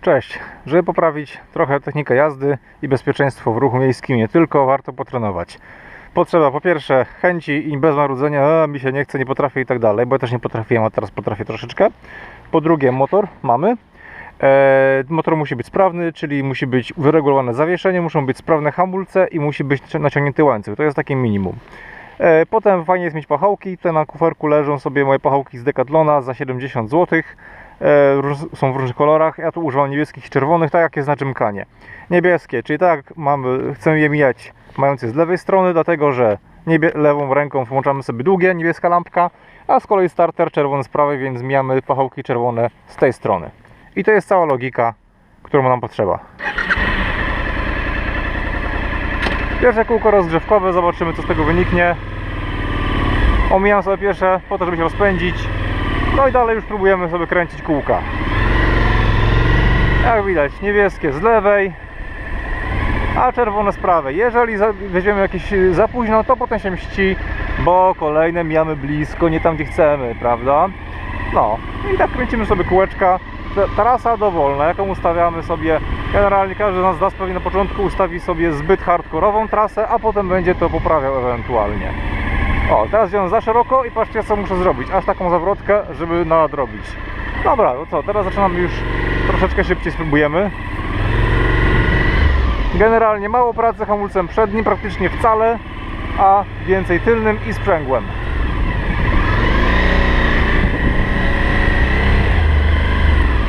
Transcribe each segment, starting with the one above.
Cześć. Żeby poprawić trochę technikę jazdy i bezpieczeństwo w ruchu miejskim, nie tylko, warto potrenować. Potrzeba po pierwsze chęci i bez marudzenia, a mi się nie chce, nie potrafię i tak dalej, bo ja też nie potrafiłem, a teraz potrafię troszeczkę. Po drugie, motor mamy. E, motor musi być sprawny, czyli musi być wyregulowane zawieszenie, muszą być sprawne hamulce i musi być naciągnięty łańcuch. To jest takie minimum. E, Potem fajnie jest mieć pachołki. Te na kuferku leżą sobie moje pachołki z Decathlona za 70 zł. E, Są w różnych kolorach. Ja tu używam niebieskich i czerwonych, tak jak jest na Gymkhanie. Niebieskie, czyli tak mamy, chcemy je mijać mając je z lewej strony, dlatego że niebie, lewą ręką włączamy sobie długie, niebieska lampka, a z kolei starter czerwony z prawej, więc mijamy pachołki czerwone z tej strony. I to jest cała logika, którą nam potrzeba. Pierwsze kółko rozgrzewkowe, zobaczymy co z tego wyniknie. Omijam sobie pierwsze po to, żeby się rozpędzić. No i dalej już próbujemy sobie kręcić kółka. Jak widać, niebieskie z lewej, a czerwone z prawej. Jeżeli weźmiemy jakieś y, za późno, to potem się mści, bo kolejne mijamy blisko, nie tam gdzie chcemy, prawda? No i tak kręcimy sobie kółeczka. Trasa dowolna, jaką ustawiamy sobie. Generalnie każdy z nas da pewnie na początku ustawi sobie zbyt hardkorową trasę, a potem będzie to poprawiał ewentualnie. O, teraz wziąłem za szeroko i patrzcie co muszę zrobić. Aż taką zawrotkę, żeby nadrobić. Dobra, no co, teraz zaczynamy już troszeczkę szybciej spróbujemy. Generalnie mało pracy hamulcem przednim, praktycznie wcale, a więcej tylnym i sprzęgłem.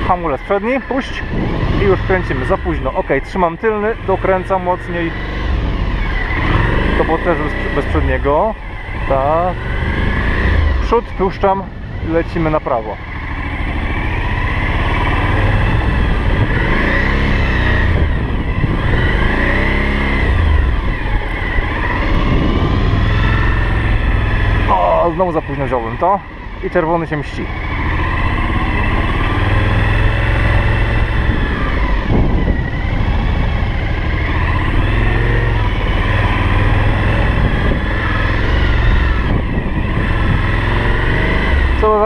Hamulec przedni, puść i już kręcimy za późno. Ok, trzymam tylny, dokręcam mocniej. To było też bez, bez przedniego. Tak. Przód puszczam i lecimy na prawo. O, znowu za późno wziąłem to i czerwony się mści.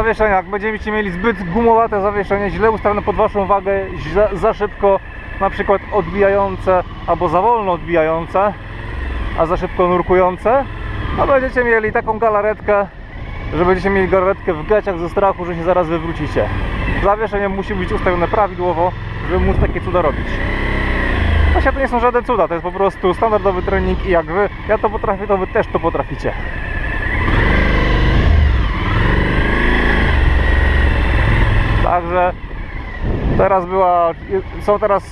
Zawieszenia, jak będziecie mieli zbyt gumowate zawieszenie, źle ustawione pod waszą wagę, za, za szybko na przykład odbijające albo za wolno odbijające, a za szybko nurkujące, no będziecie mieli taką galaretkę, że będziecie mieli galaretkę w gaciach ze strachu, że się zaraz wywrócicie. Zawieszenie musi być ustawione prawidłowo, żeby móc takie cuda robić. Właśnie to nie są żadne cuda, to jest po prostu standardowy trening i jak wy, ja to potrafię, to wy też to potraficie. Także teraz była, są teraz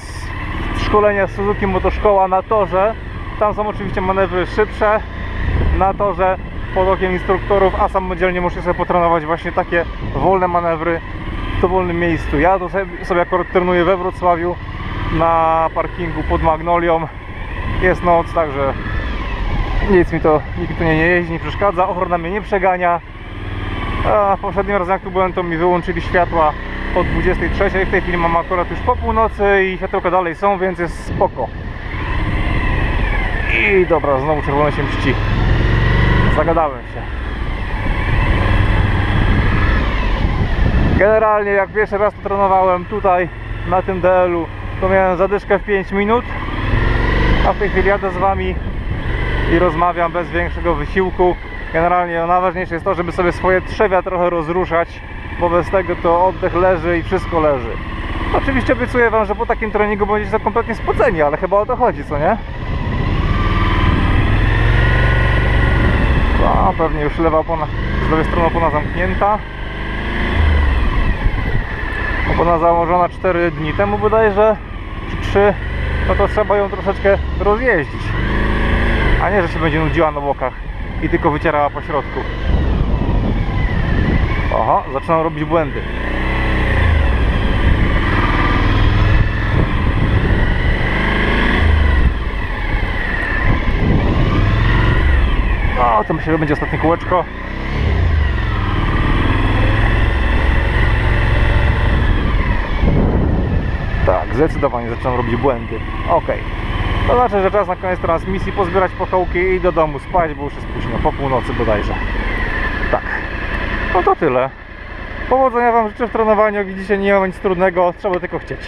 szkolenia Suzuki Motoszkoła na torze. Tam są oczywiście manewry szybsze na torze pod okiem instruktorów, a samodzielnie muszę sobie potrenować właśnie takie wolne manewry w dowolnym miejscu. Ja to sobie, sobie akurat trenuję we Wrocławiu na parkingu pod Magnolią. Jest noc, także nic mi to, nikt tu nie jeździ, nie przeszkadza, ochrona mnie nie przegania. A poprzednim razem jak tu byłem, to mi wyłączyli światła o 23. W tej chwili mam akurat już po północy i światełka dalej są, więc jest spoko. I dobra, znowu czerwone się mści. Zagadałem się. Generalnie jak pierwszy raz to trenowałem tutaj na tym DL-u, to miałem zadyszkę w 5 minut, a w tej chwili jadę z Wami i rozmawiam bez większego wysiłku. Generalnie najważniejsze jest to, żeby sobie swoje trzewia trochę rozruszać, bo bez tego to oddech leży i wszystko leży. Oczywiście obiecuję Wam, że po takim treningu będziecie to kompletnie spoceni, ale chyba o to chodzi, co nie? A, pewnie już lewa opona, z lewej strony opona zamknięta. Opona założona 4 dni temu bodajże, czy 3, no to trzeba ją troszeczkę rozjeździć. A nie, że się będzie nudziła na bokach i tylko wycierała po środku. Aha, zaczynam robić błędy. No, to myślę, że będzie ostatnie kółeczko. Tak, zdecydowanie zaczynam robić błędy. Ok. To znaczy, że czas na koniec transmisji pozbierać pochołki i do domu spać, bo już jest późno, po północy bodajże. Tak. No to tyle. Powodzenia Wam życzę w trenowaniu, widzicie nie ma nic trudnego, trzeba tylko chcieć.